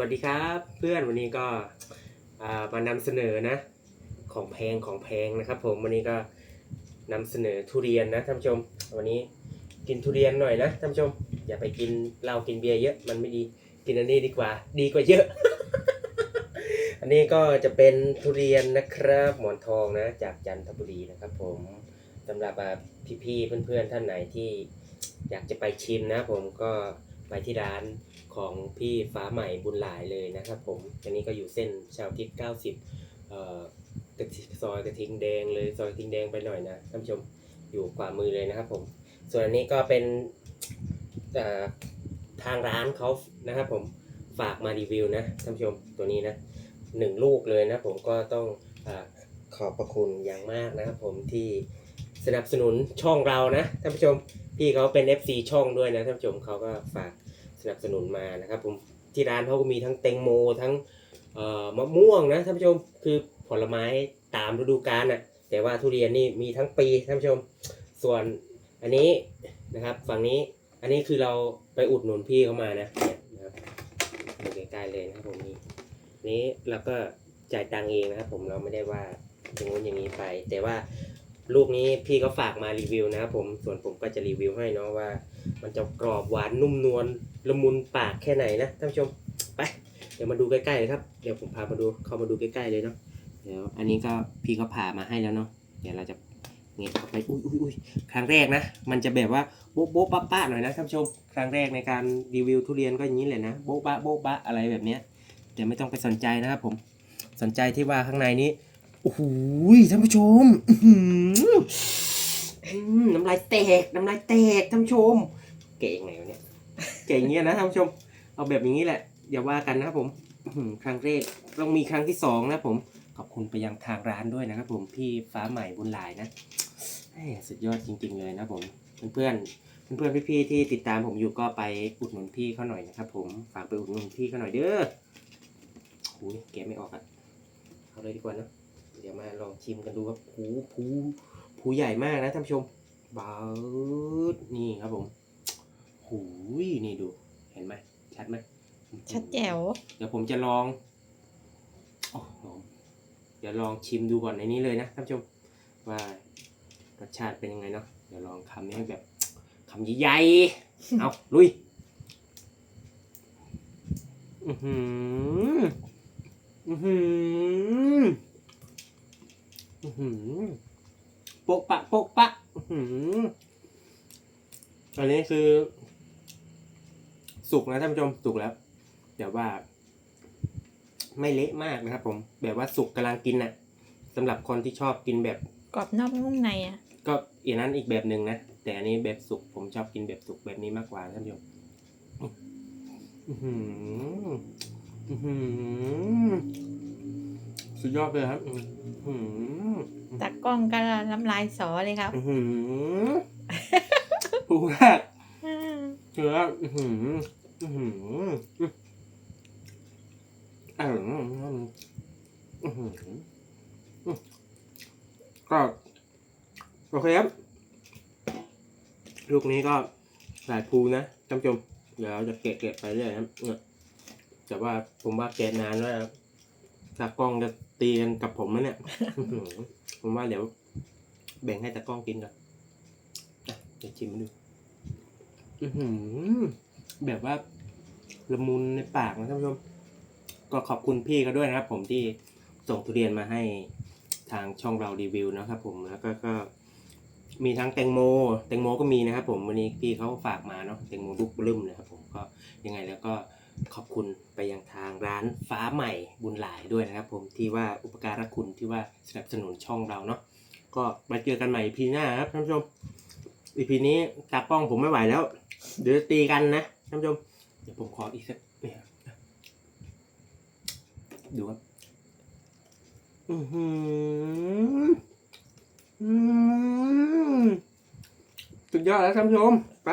วัสดีครับ เพื่อนวันนี้ก็มานำเสนอนะ ของแพงของแพงนะครับ ผมวันนี้ก็นำเสนอทุเรียนนะท่านผู้ชม วันนี้กินทุเรียนหน่อยนะท่านผู้ชม อย่าไปกินเหล้ากินเบียร์เยอะมันไม่ดีกินอันนี้ดีกว่า ดีกว่าเยอะ อันนี้ก็จะเป็นทุเรียนนะครับ หมอนทองนะ จากจันทบุรีนะครับ ผมสำหรับอ่พี่ๆเพื่อนๆท่านไหนที่อยากจะไปชิมนะ ผมก็ไปที่ร้าน ของพี่ฟ้าใหม่บุญหลายเลยนะครับผม อันนี้ก็อยู่เส้นชาวทิศ90เอ่อกระทิซอยกระทิงแดงเลยซอยกระทิงแดงไปหน่อยนะท่านผู้ชมอยู่ขวามือเลยนะครับผม ส่วนอันนี้ก็เป็นอ่าทางร้านเขานะครับผมฝากมารีวิวนะท่านผู้ชมตัวนี้นะหนึ่งลูกเลยนะผมก็ต้องอาขอบพระคุณอย่างมากนะครับผมที่สนับสนุนช่องเรานะท่านผู้ชมพี่เขาเป็น FC ช่องด้วยนะท่านผู้ชมเขาก็ฝาก สนับสนุนมานะครับผมที่ร้านเขาก็มีทั้งแตงโมทั้งมะม่วงนะท่านผู้ชมคือผลไม้ตามฤดูกาลน่ะแต่ว่าทุเรียนนี่มีทั้งปีท่านผู้ชม ส่วนอันนี้นะครับฝั่งนี้อันนี้คือเราไปอุดหนุนพี่เขามานะเนี่ยนะครับดูใกล้ๆเลยนะครับผมนี่นี้เราก็จ่ายตังเองนะครับผมเราไม่ได้ว่าอย่างงู้นอย่างนี้ไป แต่ว่า ลูกนี้พี่เขาฝากมารีวิวนะครับผมส่วนผมก็จะรีวิวให้เนาะว่า มันจะกรอบหวานนุ่มนวลละมุนปากแค่ไหนนะท่านผู้ชมไปเดี๋ยวมาดูใกล้ๆเลยครับเดี๋ยวผมพามาดูเข้ามาดูใกล้ๆเลยเนาะเดี๋ยวอันนี้ก็พี่เขาผ่ามาให้แล้วเนาะเดี๋ยวเราจะเงี้ยเข้าไปอุ้ยอุ้ยอุ้ยครั้งแรกนะ มันจะแบบว่าโบ๊ะโบ๊ะปะปะหน่อยนะท่านผู้ชมครั้งแรกในการรีวิวทุเรียนก็อย่างนี้แหละนะโบ๊ะบะโบ๊ะบะอะไรแบบเนี้ยเดี๋ยวไม่ต้องไปสนใจนะครับผมสนใจที่ว่าข้างในนี้ โอ้โหท่านผู้ชมน้ำลายแตกน้ำลายแตกท่านผู้ชม เก่งไงวะเนี่ยเก่งอย่างเงี้ยนะท่านผู้ชม เอาแบบอย่างนี้แหละ อย่าว่ากันนะครับผมครั้งแรกต้องมีครั้งที่สองนะผมขอบคุณไปยังทางร้านด้วยนะครับผมพี่ฟ้าใหม่บุญหลายนะสุดยอดจริง ๆ เลยนะผมเพื่อนๆเพื่อนๆพี่ๆที่ติดตามผมอยู่ก็ไปอุดหนุนพี่เขาหน่อยนะครับผมฝากไปอุดหนุนพี่เขาหน่อยเด้อหูยแกไม่ออกอะเอาเลยดีกว่านะ เดี๋ยวมาลองชิมกันดูครับหูผูผูใหญ่มากนะท่านผู้ชมบาดนี่ครับผมหูยนี่ดู เห็นไหมชัดไหมชัดแจ๋ว เดี๋ยวผมจะลองโอ้โหเดี๋ยวลองชิมดูก่อนในนี้เลยนะท่านผู้ชมว่ารสชาติเป็นยังไงเนาะเดี๋ยวลองคำนี้ให้แบบคำใหญ่ๆเอาลุยอือหืออือหือ อือหือโปะปะโปะปะอือหืออันนี้คือ สุกนะท่านผู้ชมสุกแล้วแต่ว่า ไม่เละมากนะครับ ผม แบบว่าสุกกำลังกินน่ะสำหรับคนที่ชอบกินแบบ กรอบนอกนุ่มในอะ ก็อย่างนั้นอีกแบบหนึ่งนะ แต่อันนี้แบบสุกผมชอบกินแบบสุกแบบนี้มากกว่าท่านผู้ชมอื้อหืออื้อหือ สุดยอดเลยครับอื้อหือตากล้องก็น้ำลายสอเลยครับอื้อหือปูมากอืมเนื้ออื้อหืออื้อหืออร่อยมากอื้อหืออื้อก็โอเคครับ ลูกนี้ก็หลายภูนะท่านผู้ชมเดี๋ยวเราจะเกะเกะไปเรื่อยครับเนี่ยแต่ว่าผมว่าแกะนานแล้วครับ ตากล้องจะตีกันกับผมนะเนี่ย ผมว่าเดี๋ยว แบ่งให้ตากล้องกินก่อนอะเดี๋ยวชิมดูอือหือแบบว่าละมุนในปากนะท่านผู้ชม ก็ขอบคุณพี่เขาด้วยนะครับ ผมที่ส่งทุเรียนมาให้ทางช่องเรารีวิวนะครับ ผมแล้วก็ก็มีทั้งแตงโม แตงโมก็มีนะครับผมวันนี้พี่เขาฝากมาเนาะแตงโมลูกบลึ้มนะครับผมก็ยังไงแล้วก็ ขอบคุณไปยังทางร้านฟ้าใหม่บุญหลายด้วยนะครับ ผมที่ว่าอุปการะคุณที่ว่าสนับสนุนช่องเราเนาะก็มาเจอกันใหม่พีหน้าครับท่านผู้ชมอีพีนี้ตากล้องผมไม่ไหวแล้ว เดี๋ยวตีกันนะท่านผู้ชมเดี๋ยวผมขออีกสักเนี่ยดูครับอือหืออืมสุดยอดแล้วท่านผู้ชมไป